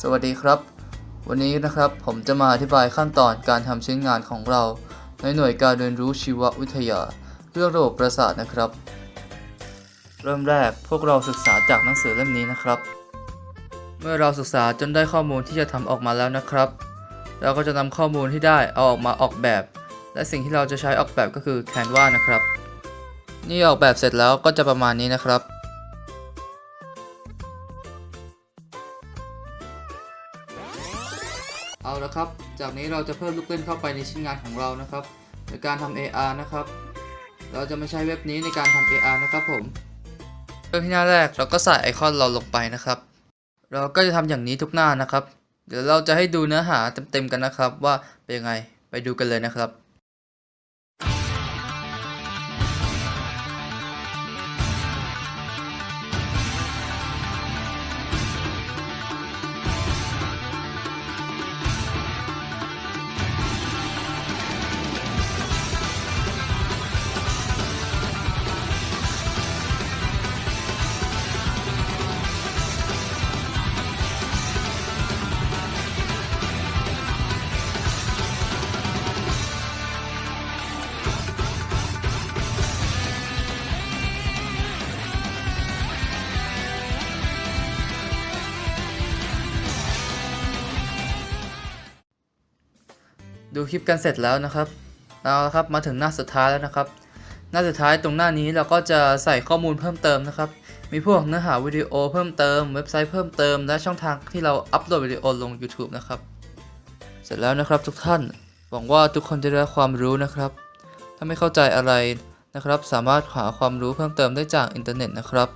สวัสดีครับ วันนี้นะครับผมจะมาอธิบายขั้นตอนการทำชิ้นงานของเรา ในหน่วยการเรียนรู้ชีววิทยา เรื่องระบบประสาทนะครับ เริ่มแรกพวกเราศึกษาจากหนังสือเล่มนี้นะครับ เมื่อเราศึกษาจนได้ข้อมูลที่จะทำออกมาแล้วนะครับ เราก็จะนำข้อมูลที่ได้เอาออกมาออกแบบ และสิ่งที่เราจะใช้ออกแบบก็คือ Canva นะครับ นี่ออกแบบเสร็จแล้วก็จะประมาณนี้นะครับ เอาละครับ จากนี้เราจะเพิ่มลูกเล่นเข้าไปในชิ้นงานของเรานะครับโดยการทำ AR นะครับ เราจะไม่ใช้เว็บนี้ในการทำ AR นะครับผมเริ่มที่หน้าแรกเราก็ใส่ไอคอนเราลงไปนะครับ เราก็จะทำอย่างนี้ทุกหน้านะครับ เดี๋ยวเราจะให้ดูเนื้อหาเต็มๆกันนะครับ ว่าเป็นยังไงไปดูกันเลยนะครับ ดูคลิปกันเสร็จแล้วนะครับเอาละครับมาถึงหน้าสุดท้ายแล้วนะครับ หน้าสุดท้ายตรงหน้านี้เราก็จะใส่ข้อมูลเพิ่มเติมนะครับ มีพวกเนื้อหาวิดีโอเพิ่มเติมเว็บไซต์เพิ่มเติม และช่องทางที่เราอัปโหลดวิดีโอลง YouTube นะครับ เสร็จแล้วนะครับทุกท่านหวังว่าทุกคนจะได้ความรู้นะครับ ถ้าไม่เข้าใจอะไรนะครับ สามารถหาความรู้เพิ่มเติมได้จากอินเทอร์เน็ตนะครับ